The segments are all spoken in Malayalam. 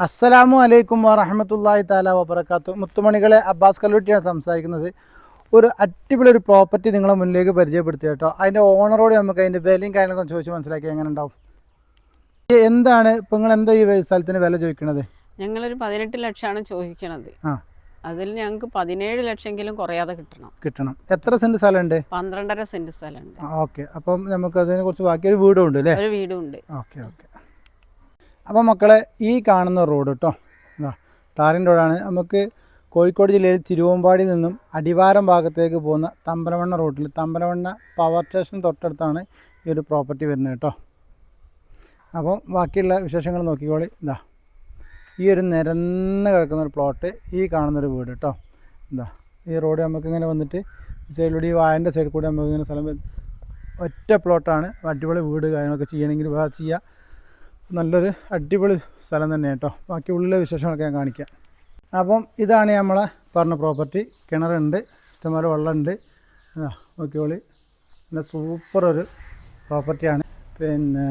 അസ്സലാമു അലൈക്കും വറഹമത്തല്ലാഹി താല വബർക്കാത്തു മുത്തുമണികളെ അബ്ബാസ് കല്ലൂട്ടിയാണ് സംസാരിക്കുന്നത്. ഒരു അടിപൊളി ഒരു പ്രോപ്പർട്ടി നിങ്ങളെ മുന്നിലേക്ക് പരിചയപ്പെടുത്തി കേട്ടോ. അതിന്റെ ഓണറോട് നമുക്ക് അതിന്റെ വിലയും കാര്യങ്ങളൊക്കെ ചോദിച്ച് മനസ്സിലാക്കി എങ്ങനെ ഉണ്ടാവും? എന്താണ് ഇപ്പം നിങ്ങൾ എന്താ ഈ സ്ഥലത്തിന് വില ചോദിക്കണത്? ഞങ്ങളൊരു പതിനെട്ട് ലക്ഷമാണ് ചോദിക്കണത്. ആ. അതിൽ ഞങ്ങൾക്ക് പതിനേഴ് ലക്ഷമെങ്കിലും കുറയാതെ കിട്ടണം. കിട്ടണം. എത്ര സെന്റ് സ്ഥലമുണ്ട്? പന്ത്രണ്ടര സെന്റ് സ്ഥലമുണ്ട്. ഓക്കെ. അപ്പം നമുക്ക് അതിനെ കുറിച്ച് ബാക്കി ഒരു വീടും ഉണ്ട് അല്ലേ? ഒരു വീടും ഉണ്ട്. Okay okay. അപ്പോൾ മക്കളെ ഈ കാണുന്ന റോഡ് കേട്ടോ ഇതാ ടാറിൻ റോഡാണ്. നമുക്ക് കോഴിക്കോട് ജില്ലയിൽ തിരുവമ്പാടിയിൽ നിന്നും അടിവാരം ഭാഗത്തേക്ക് പോകുന്ന തമ്പലവണ്ണ റോഡിൽ തമ്പലവണ്ണ പവർ സ്റ്റേഷൻ തൊട്ടടുത്താണ് ഈ ഒരു പ്രോപ്പർട്ടി വരുന്നത് കേട്ടോ. അപ്പോൾ ബാക്കിയുള്ള വിശേഷങ്ങൾ നോക്കിക്കോളി. ഇതാ ഈ ഒരു നിരന്ന് കിടക്കുന്ന ഒരു പ്ലോട്ട് ഈ കാണുന്നൊരു വീട് കേട്ടോ എന്താ ഈ റോഡ് നമുക്കിങ്ങനെ വന്നിട്ട് സൈഡിലൂടെ ഈ വായന്റെ സൈഡിൽ കൂടെ നമുക്കിങ്ങനെ സ്ഥലം ഒറ്റ പ്ലോട്ടാണ് അടിപൊളി വീട് കാര്യങ്ങളൊക്കെ ചെയ്യണമെങ്കിൽ വാ ചെയ്യാം. നല്ലൊരു അടിപൊളി സ്ഥലം തന്നെ കേട്ടോ. ബാക്കി ഉള്ളിലെ വിശേഷങ്ങളൊക്കെ ഞാൻ കാണിക്കാം. അപ്പം ഇതാണ് നമ്മളെ പറഞ്ഞ പ്രോപ്പർട്ടി കിണറുണ്ട് ഇഷ്ടംപോലെ വെള്ളമുണ്ട്. നോക്കിയോളി നല്ല സൂപ്പർ ഒരു പ്രോപ്പർട്ടിയാണ് പിന്നെ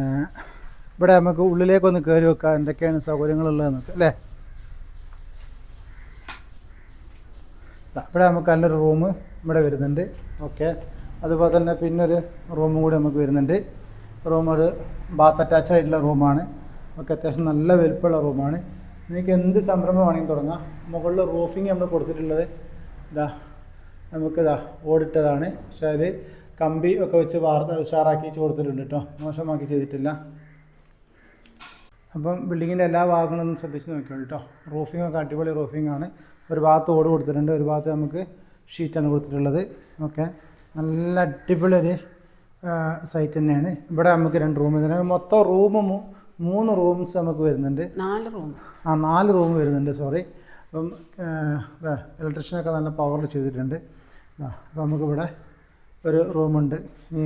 ഇവിടെ നമുക്ക് ഉള്ളിലേക്കൊന്ന് കയറി വെക്കാം എന്തൊക്കെയാണ് സൗകര്യങ്ങളുള്ളതെന്നൊക്കെ അല്ലേ? ഇവിടെ നമുക്ക് നല്ലൊരു റൂം ഇവിടെ വരുന്നുണ്ട്. ഓക്കെ അതുപോലെ തന്നെ പിന്നൊരു റൂമും കൂടി നമുക്ക് വരുന്നുണ്ട്. റൂം ഒരു ബാത്ത് അറ്റാച്ച് ആയിട്ടുള്ള റൂമാണ്. ഒക്കെ അത്യാവശ്യം നല്ല വലുപ്പമുള്ള റൂമാണ്. നിങ്ങൾക്ക് എന്ത് സംരംഭം വേണമെങ്കിൽ തുടങ്ങാം. മുകളിൽ റൂഫിങ് നമ്മൾ കൊടുത്തിട്ടുള്ളത് ഇതാ നമുക്ക് ഇതാ ഓടിട്ടതാണ്. പക്ഷേ അതിൽ കമ്പി ഒക്കെ വെച്ച് വാർത്ത ഉഷാറാക്കി കൊടുത്തിട്ടുണ്ട് കേട്ടോ മോശമാക്കി ചെയ്തിട്ടില്ല. അപ്പം ബിൽഡിങ്ങിന്റെ എല്ലാ ഭാഗങ്ങളും ഒന്ന് ശ്രദ്ധിച്ച് നോക്കിയോളൂ കേട്ടോ റൂഫിംഗ് ഒക്കെ അടിപൊളി റൂഫിംഗ് ആണ്. ഒരു ഭാഗത്ത് ഓട് കൊടുത്തിട്ടുണ്ട്. ഒരു ഭാഗത്ത് നമുക്ക് ഷീറ്റാണ് കൊടുത്തിട്ടുള്ളത്. ഓക്കെ. നല്ല അടിപൊളി ഒരു സൈറ്റ് തന്നെയാണ്. ഇവിടെ നമുക്ക് രണ്ട് റൂം ഇതിന് മൊത്തം റൂം മൂന്ന് റൂംസ് നമുക്ക് വരുന്നുണ്ട്. നാല് റൂം ആ നാല് റൂം വരുന്നുണ്ട് സോറി അപ്പം ഇലക്ട്രീഷ്യനൊക്കെ നല്ല പവറിൽ ചെയ്തിട്ടുണ്ട്. അപ്പം അപ്പോൾ നമുക്കിവിടെ ഒരു റൂമുണ്ട് ഇനി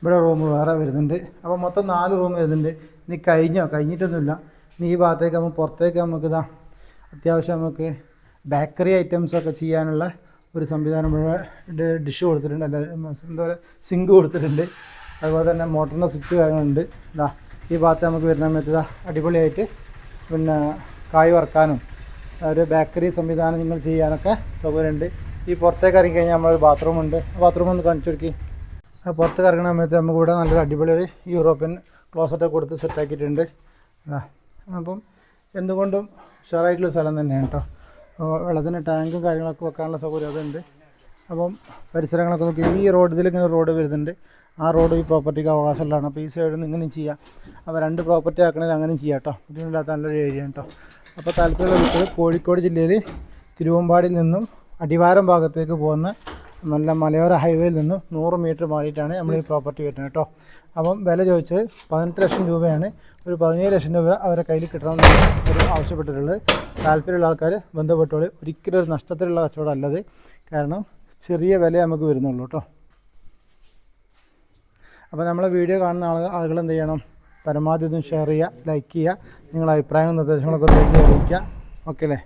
ഇവിടെ റൂം വേറെ വരുന്നുണ്ട്. അപ്പോൾ മൊത്തം നാല് റൂം വരുന്നുണ്ട്. ഇനി കഴിഞ്ഞോ? കഴിഞ്ഞിട്ടൊന്നുമില്ല. ഇനി ഈ ഭാഗത്തേക്ക് നമുക്ക് പുറത്തേക്ക് നമുക്കിതാ അത്യാവശ്യം നമുക്ക് ബേക്കറി ഐറ്റംസൊക്കെ ചെയ്യാനുള്ള ഒരു സംവിധാനം ഇവിടെ ഡിഷ് കൊടുത്തിട്ടുണ്ട്. അല്ല എന്താ പറയുക സിങ്ക് കൊടുത്തിട്ടുണ്ട്. അതുപോലെ തന്നെ മോട്ടറിന്റെ സ്വിച്ച് കാര്യങ്ങളുണ്ട്. ഇതാ ഈ ഭാഗത്ത് നമുക്ക് വരുന്ന സമയത്ത് ഇതാ അടിപൊളിയായിട്ട് പിന്നെ കായ് വറക്കാനും ഒരു ബേക്കറി സംവിധാനം നിങ്ങൾ ചെയ്യാനൊക്കെ സൗകര്യമുണ്ട്. ഈ പുറത്തേക്ക് ഇറങ്ങി കഴിഞ്ഞാൽ നമ്മളൊരു ബാത്റൂം ഉണ്ട്. ബാത്റൂം ഒന്ന് കാണിച്ചു കൊടുക്കി. ആ പുറത്തേക്ക് ഇറങ്ങുന്ന സമയത്ത് നമുക്ക് ഇവിടെ നല്ലൊരു അടിപൊളി ഒരു യൂറോപ്യൻ ക്ലോസറ്റൊക്കെ കൊടുത്ത് സെറ്റാക്കിയിട്ടുണ്ട് അപ്പം എന്തുകൊണ്ടും ഉഷാറായിട്ടുള്ള സ്ഥലം തന്നെയാണ് കേട്ടോ വെള്ളത്തിന് ടാങ്കും കാര്യങ്ങളൊക്കെ വെക്കാനുള്ള സൗകര്യം അതുണ്ട്. അപ്പം പരിസരങ്ങളൊക്കെ നോക്കി ഈ റോഡ് ഇതിലിങ്ങനെ റോഡ് വരുന്നുണ്ട്. ആ റോഡ് ഈ പ്രോപ്പർട്ടിക്ക് അവകാശമുള്ളതാണ്. അപ്പോൾ ഈ സൈഡിൽ നിന്ന് ഇങ്ങനെയും ചെയ്യാം. അപ്പോൾ രണ്ട് പ്രോപ്പർട്ടി ആക്കണമെങ്കിൽ അങ്ങനെയും ചെയ്യാം കേട്ടോ ബുദ്ധിമുട്ടില്ലാത്ത നല്ലൊരു ഏരിയ കേട്ടോ അപ്പോൾ താല്പര്യമുള്ള വിളിച്ചത് കോഴിക്കോട് ജില്ലയിൽ തിരുവമ്പാടിയിൽ നിന്നും അടിവാരം ഭാഗത്തേക്ക് പോകുന്ന നല്ല മലയോര ഹൈവേയിൽ നിന്ന് നൂറ് മീറ്റർ മാറിയിട്ടാണ് നമ്മൾ ഈ പ്രോപ്പർട്ടി വരുന്നത് കേട്ടോ അപ്പം വില ചോദിച്ചത് പതിനെട്ട് ലക്ഷം രൂപയാണ്. ഒരു പതിനേഴ് ലക്ഷം രൂപ അവരെ കയ്യിൽ കിട്ടണമെന്നാണ് ഒരു ആവശ്യപ്പെട്ടിട്ടുള്ളത്. താല്പര്യമുള്ള ആൾക്കാർ ബന്ധപ്പെട്ടോളി ഒരിക്കലും ഒരു നഷ്ടത്തിലുള്ള കച്ചവടം അല്ലത് കാരണം ചെറിയ വില നമുക്ക് വരുന്നുള്ളൂ കേട്ടോ അപ്പോൾ നമ്മളെ വീഡിയോ കാണുന്ന ആളുകൾ ആളുകൾ എന്ത് ചെയ്യണം? പരമാവധി ഇതും ഷെയർ ചെയ്യുക ലൈക്ക് ചെയ്യുക. നിങ്ങളുടെ അഭിപ്രായങ്ങളും നിർദ്ദേശങ്ങളൊക്കെ അറിയിക്കുക. ഓക്കെ അല്ലേ?